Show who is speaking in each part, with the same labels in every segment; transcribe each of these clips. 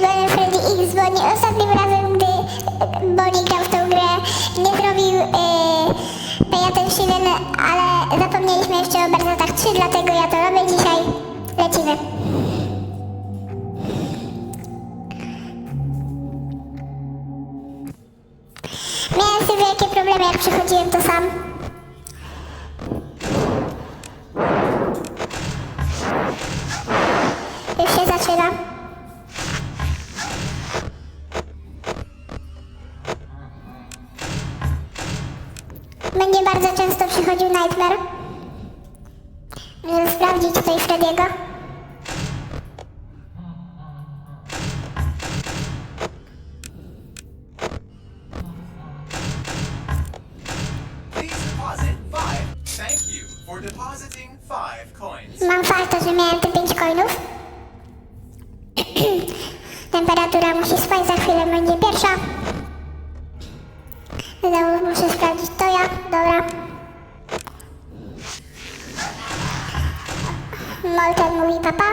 Speaker 1: Golden Freddy X, bo nie ostatnim razem, gdy Bonnie grał w tą grę, nie zrobił e, Pejaten Shiven, ale zapomnieliśmy jeszcze o Berzatach 3, dlatego ja to robię dzisiaj. Lecimy. Miałem sobie wielkie problemy, jak przychodziłem to sam. Już się zaczyna. Będzie bardzo często przychodził Nightmare. Sprawdzić tutaj Frediego. Molten mówi papa.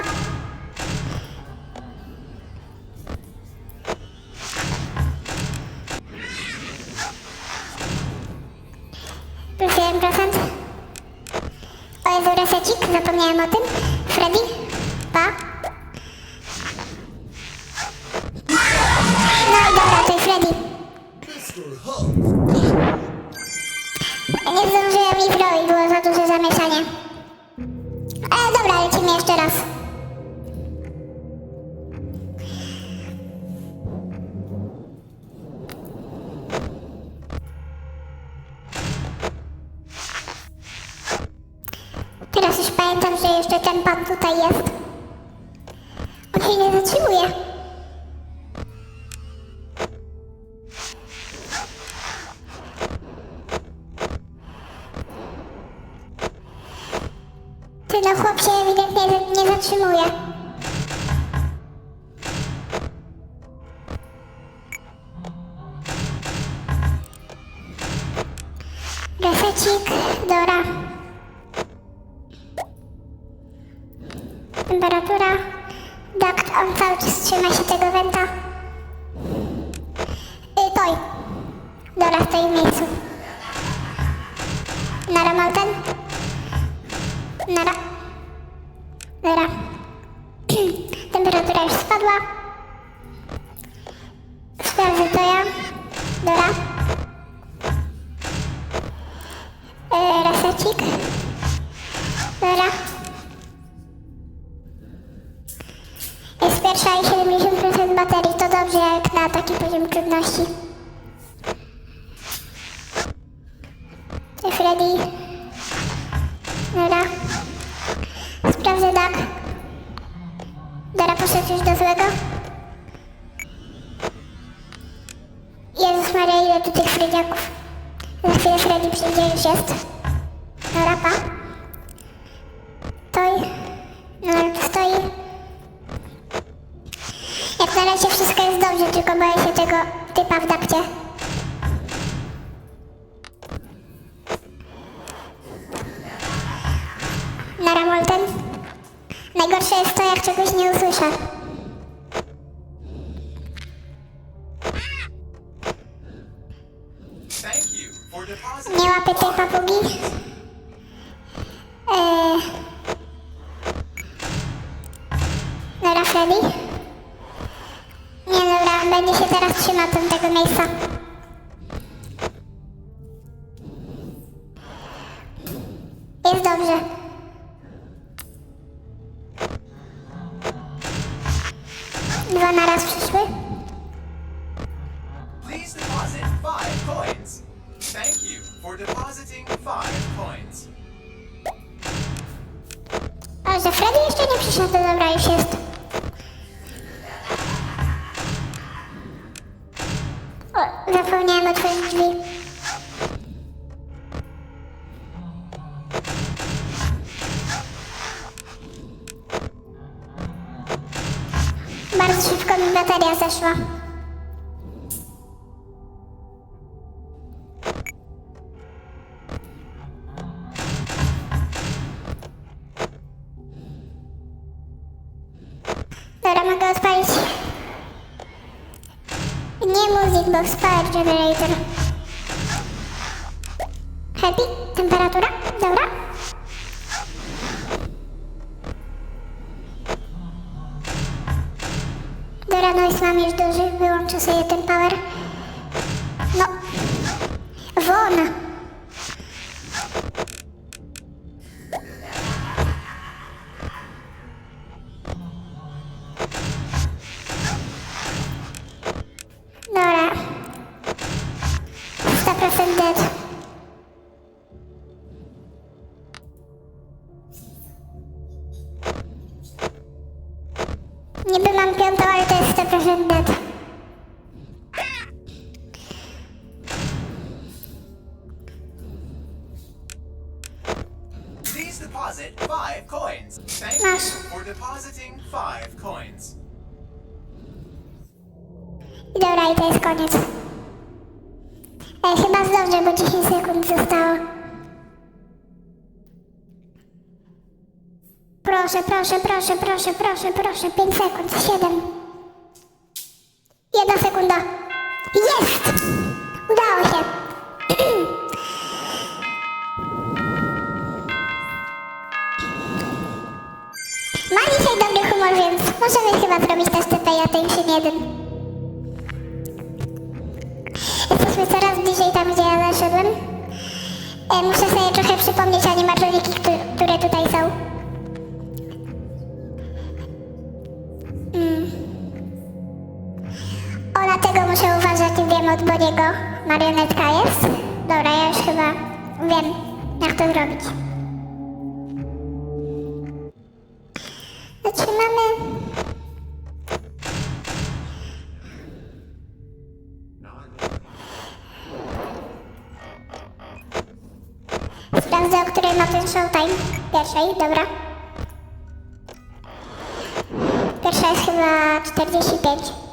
Speaker 1: Raz. Teraz Resecik. Dobra. Jest pierwsza i 70% baterii, to dobrze jak na taki poziom trudności. Dobrze, tylko boję się tego typa w dakcie. Nara Molten. Najgorsze jest to, jak czegoś nie usłyszę. Będzie się teraz trzymał tam tego miejsca. O, zapomniałem otworzyć drzwi. Bardzo szybko mi bateria zeszła. Dobra. Dobra, noise mam już duży, wyłączę sobie ten power. Niby mam piątą, ale to jest 100% dead.
Speaker 2: Please deposit five coins. Thank you for depositing five coins.
Speaker 1: I dobra, i to jest koniec. Ej, chyba zdążę, bo 10 sekund zostało. Proszę, proszę, proszę, proszę, proszę, proszę. 5 sekund, 7. Jedna sekunda. Jest! Udało się. Ma dzisiaj dobry humor, więc możemy chyba zrobić też TP Attention 1. Jesteśmy coraz bliżej tam, gdzie ja zaszedłem. E, muszę sobie trochę przypomnieć animatroniki, któ- które tutaj są. Boniego. Marionetka jest. Dobra, ja już chyba wiem, jak to zrobić. Zatrzymamy. Sprawdzę, o której ma ten showtime. Pierwszej, dobra. Pierwsza jest chyba 45.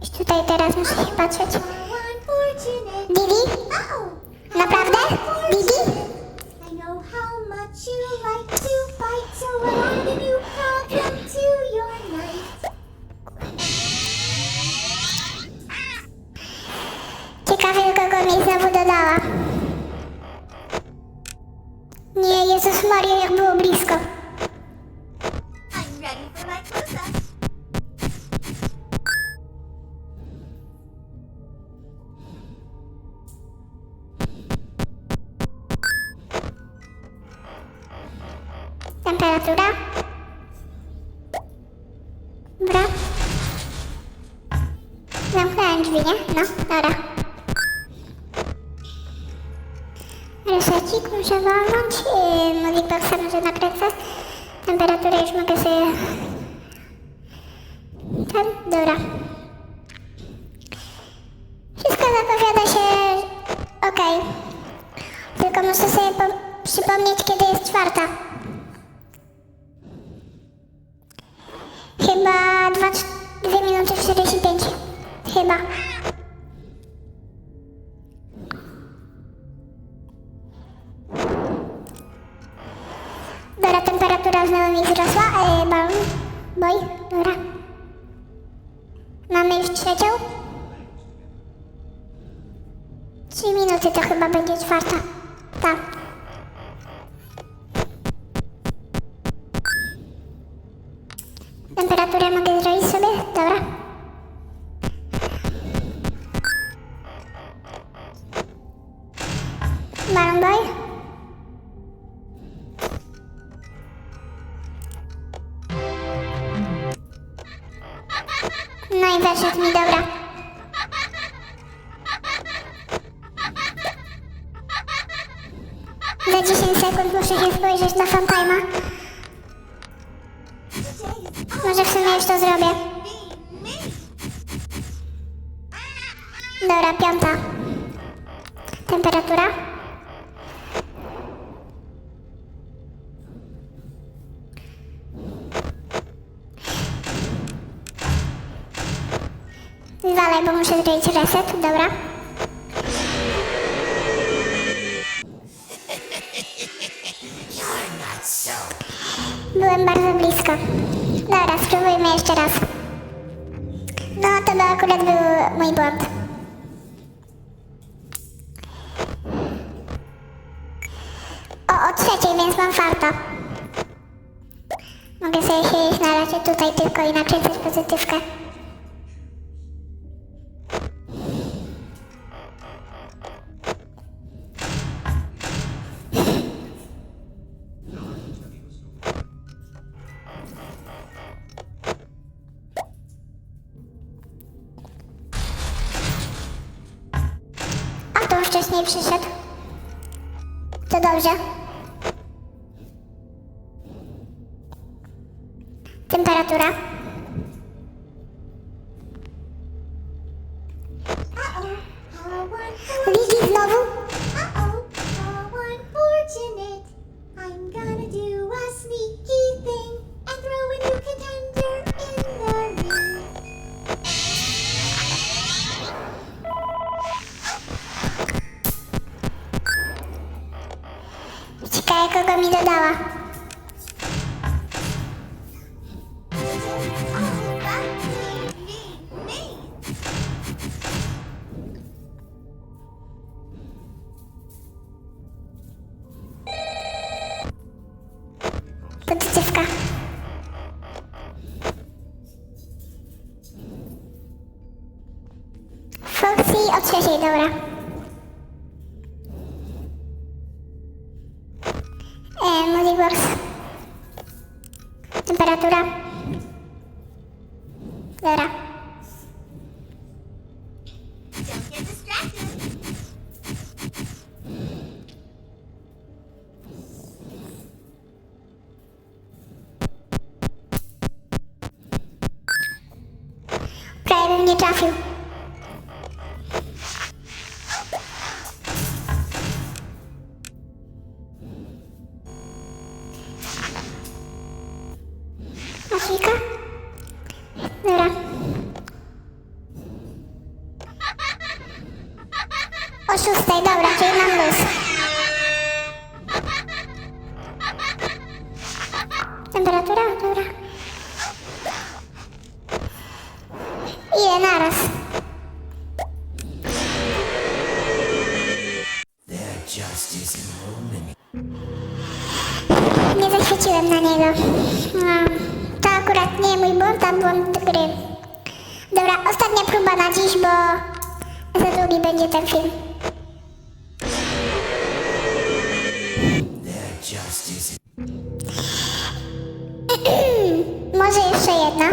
Speaker 1: Już tutaj teraz muszę się patrzeć. Didi? Naprawdę? Didi?
Speaker 3: I I.
Speaker 1: Ciekawe, kogo mi znowu dodała. Nie, Jezus Maria, jak było blisko. Temperatura. Dobra. Zamknąłem drzwi, nie? No, dobra. Resecik muszę walnąć. Yy, Music boxa może nakręcać. Temperaturę już mogę sobie... Ten, dobra. Wszystko zapowiada się... Okej. Tylko muszę sobie po... przypomnieć, kiedy jest czwarta. Chyba 2 minuty 45. Chyba. Dobra, temperatura znowu mi wzrosła. E, balon. Boj. Dobra. Mamy już trzecią. Trzy minuty to chyba będzie czwarta. Tak. Za 10 sekund muszę się spojrzeć na Fantime'a. Może w sumie już to zrobię. Dobra, piąta. Temperatura? Zwalaj, bo muszę zrobić reset, dobra. Byłem bardzo blisko. Dobra, spróbujmy jeszcze raz. No, to by akurat był mój błąd. O, o trzeciej, więc mam farta. Mogę sobie siedzieć na razie tutaj tylko i nakręcać pozytywkę. Wcześniej przyszedł. To dobrze. Ciekawe kogo mi dodała. E, Multibox. Temperatura. Dobra. Afika? Dobra. Próba na dziś, bo za długi będzie ten film. Może jeszcze jedna.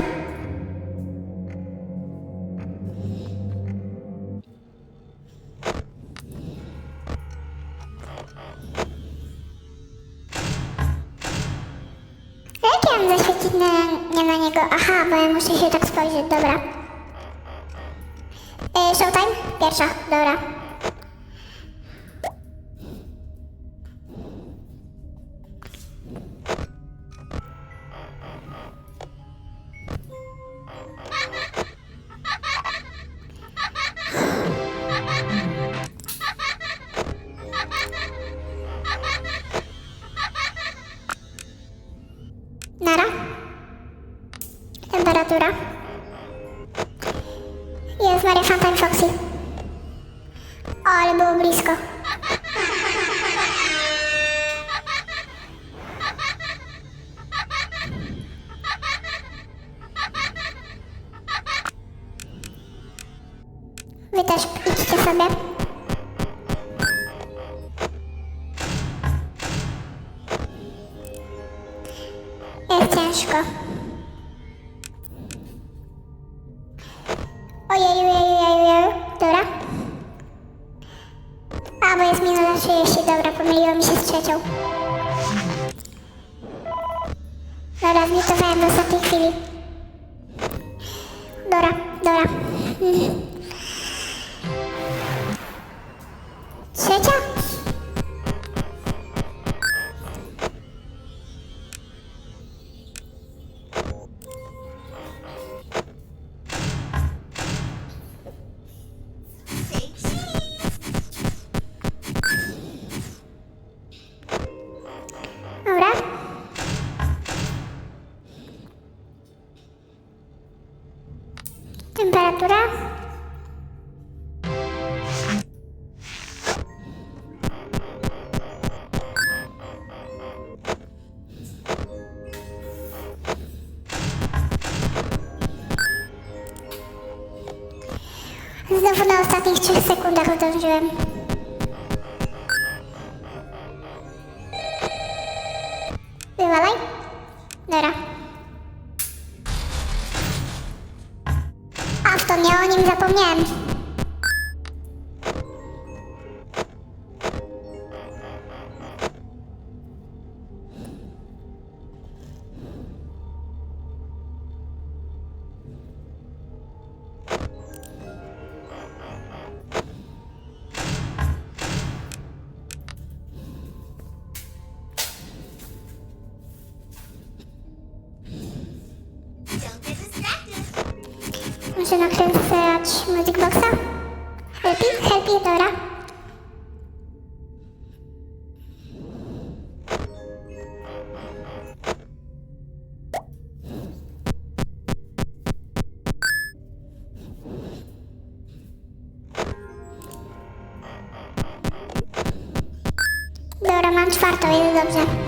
Speaker 1: Jak ja mam zaświecić na, na niego? Aha, bo ja muszę się tak spojrzeć, dobra. E, showtime? Pierwsza, też idźcie sobie. Jest ciężko. Ojej, ojej, ojej, ojej. Dobra. A, bo jest minuta 30. Dobra, pomyliło mi się z trzecią. Dobra, zliczowałem w ostatniej chwili. Dobra, dobra. w
Speaker 3: 3 sekundach odążyłem.
Speaker 1: Muszę nakręcać Music Boxa. Helpy? Helpy, dobra. Dobra, mam czwartą, jest dobrze.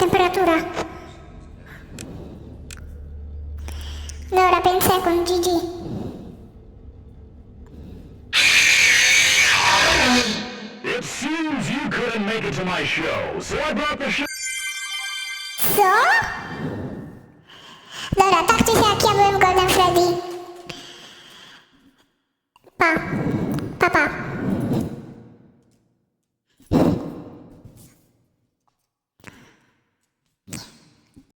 Speaker 1: Temperatura. Dobra, 5 sekund, GG.
Speaker 4: It seems you couldn't make it to my show, so I brought the show.
Speaker 1: Co? Dobra, tak czy siak, ja byłem Golden Freddy.